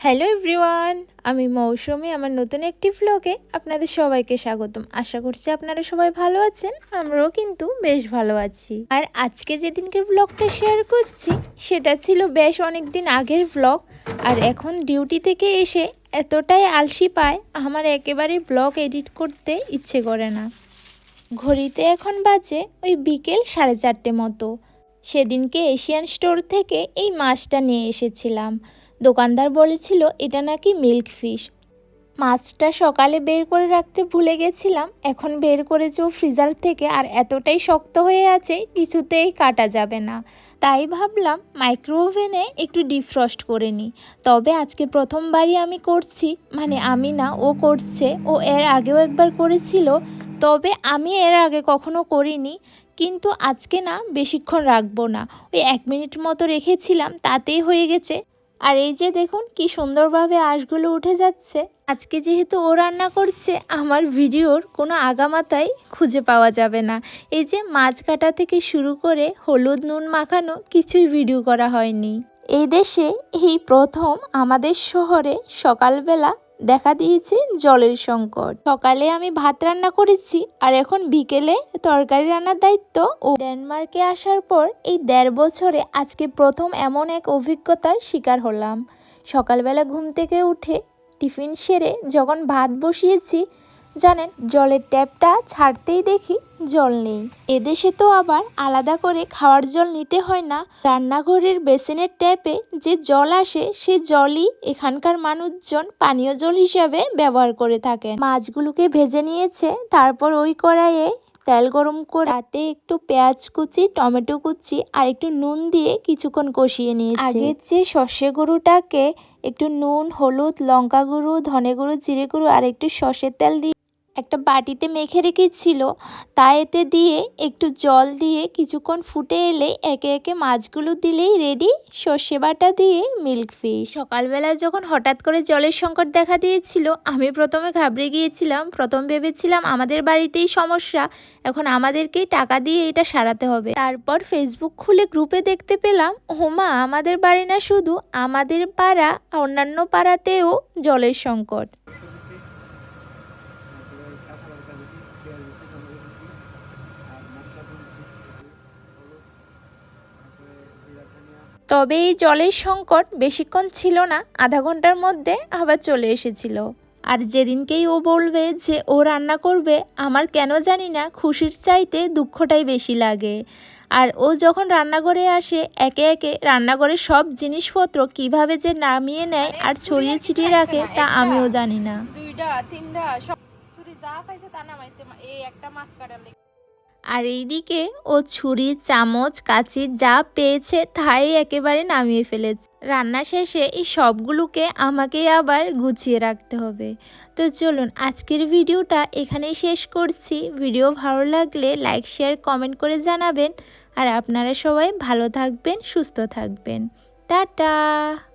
Hello everyone আমি মৌসুমি, আমার নতুন একটি ভ্লগে আপনাদের সবাইকে স্বাগতম। আশা করছি আপনারা সবাই ভালো আছেন, আমরাও কিন্তু বেশ ভালো আছি। আর আজকে যেদিনকে ব্লগটা শেয়ার করছি, সেটা ছিল বেশ অনেক দিন আগের ব্লগ আর এখন ডিউটি থেকে এসে এতটাই আলসি পায়, আমার একেবারে ব্লগ এডিট করতে ইচ্ছে করে না। ঘড়িতে এখন বাজে ওই বিকেল সাড়ে চারটে মতো। সেদিনকে এশিয়ান স্টোর থেকে এই মাছটা নিয়ে এসেছিলাম। দোকানদার বলেছিল, এটা নাকি মিল্ক ফিশ। মাছটা সকালে বের করে রাখতে ভুলে গেছিলাম, এখন বের করেছে ও ফ্রিজার থেকে আর এতটাই শক্ত হয়ে আছে, কিছুতেই কাটা যাবে না। তাই ভাবলাম মাইক্রো ওভেনে একটু ডিফ্রস্ট করে নিই। তবে আজকে প্রথমবারই আমি করছি মানে আমি না, ও করছে। ও এর আগেও একবার করেছিল তবে আমি এর আগে কখনো করিনি, কিন্তু আজকে না বেশিক্ষণ রাখব না। ওই এক মিনিট মতো রেখেছিলাম, তাতেই হয়ে গেছে। আর এই যে দেখুন, কি সুন্দরভাবে আঁশগুলো উঠে যাচ্ছে। আজকে যেহেতু ও রান্না করছে, আমার ভিডিওর কোনো আগামাতাই খুঁজে পাওয়া যাবে না। এই যে মাছ কাটা থেকে শুরু করে হলুদ নুন মাখানো কিছুই ভিডিও করা হয়নি। এই দেশে এই প্রথম আমাদের শহরে সকালবেলা দেখা দিয়েছে জলের সংকট। সকালে আমি ভাত রান্না করেছি, আর এখন বিকেলে তরকারি রান্নার দায়িত্ব ও ডেনমার্কে আসার পর এই দেড় বছরে আজকে প্রথম এমন এক অভিজ্ঞতার শিকার হলাম। সকালবেলা ঘুম থেকে উঠে টিফিন সেরে যখন ভাত বসিয়েছি জানেন, জলের ট্যাপটা ছাড়তেই দেখি জল নেই। এদেশে তো আবার আলাদা করে খাওয়ার জল নিতে হয় না। রান্নাঘরের বেসিনের ট্যাপে যে জল আসে, সে জলই এখানকার মানুষজন পানীয় জল হিসাবে ব্যবহার করে থাকেন। মাছগুলোকে ভেজে নিয়েছে, তারপর ওই কড়াইয়ে তেল গরম করে তাতে একটু পেঁয়াজ কুচি, টমেটো কুচি আর একটু নুন দিয়ে কিছুক্ষণ কষিয়ে নিয়েছে। আগের যে সর্ষে গরুটাকে একটু নুন, হলুদ, লঙ্কা গুঁড়ো, ধনে গুঁড়ো, জিরে গুঁড়ো আর একটু সর্ষের তেল দিয়ে একটা বাটিতে মেখে রেখেছিল। তা এতে দিয়ে একটু জল দিয়ে কিছুক্ষণ ফুটে এলে একে একে মাছগুলো দিলেই রেডি সর্ষে বাটা দিয়ে মিল্ক ফিশ সকালবেলা যখন হঠাৎ করে জলের সংকট দেখা দিয়েছিল, আমি প্রথমে ঘাবড়ে গিয়েছিলাম। প্রথম ভেবেছিলাম আমাদের বাড়িতেই সমস্যা। এখন আমাদেরকেই টাকা দিয়ে এটা সারাতে হবে। তারপর ফেসবুক খুলে গ্রুপে দেখতে পেলাম হোমা আমাদের বাড়ি না শুধু, আমাদের পাড়া, অন্যান্য পাড়াতেও জলের সংকট দিছি তারপরে কাঁচা লঙ্কা দিছি পেঁয়াজ দিছি টমেটো দিছি আর মশলা তো দিছি হলুদ তারপরে জিরা ধনিয়া তবে এই জলের সংকট বেশিক্ষণ ছিল না, আধা ঘণ্টার মধ্যে আবার চলে এসেছিল। আর যেদিনকেই ও বলবে যে ও রান্না করবে, আমার কেন জানি না খুশির চাইতে দুঃখটাই বেশি লাগে। আর ও যখন রান্নাঘরে আসে, একে একে রান্নাঘরে সব জিনিসপত্র কীভাবে যে নামিয়ে নেয় আর ছড়িয়ে ছিটিয়ে রাখে, তা আমিও জানি না। দুইটা, তিনটা, সব যা পাইছে তা নামাইছে, এই একটা মাছ লেগে। আর এইদিকে ও ছুরি, চামচ, কাঁচি যা পেয়েছে তাই একেবারে নামিয়ে ফেলেছে। রান্না শেষে এই সবগুলোকে আমাকেই আবার গুছিয়ে রাখতে হবে। তো চলুন আজকের ভিডিওটা এখানেই শেষ করছি। ভিডিও ভালো লাগলে লাইক, শেয়ার, কমেন্ট করে জানাবেন। আর আপনারা সবাই ভালো থাকবেন, সুস্থ থাকবেন। টাটা!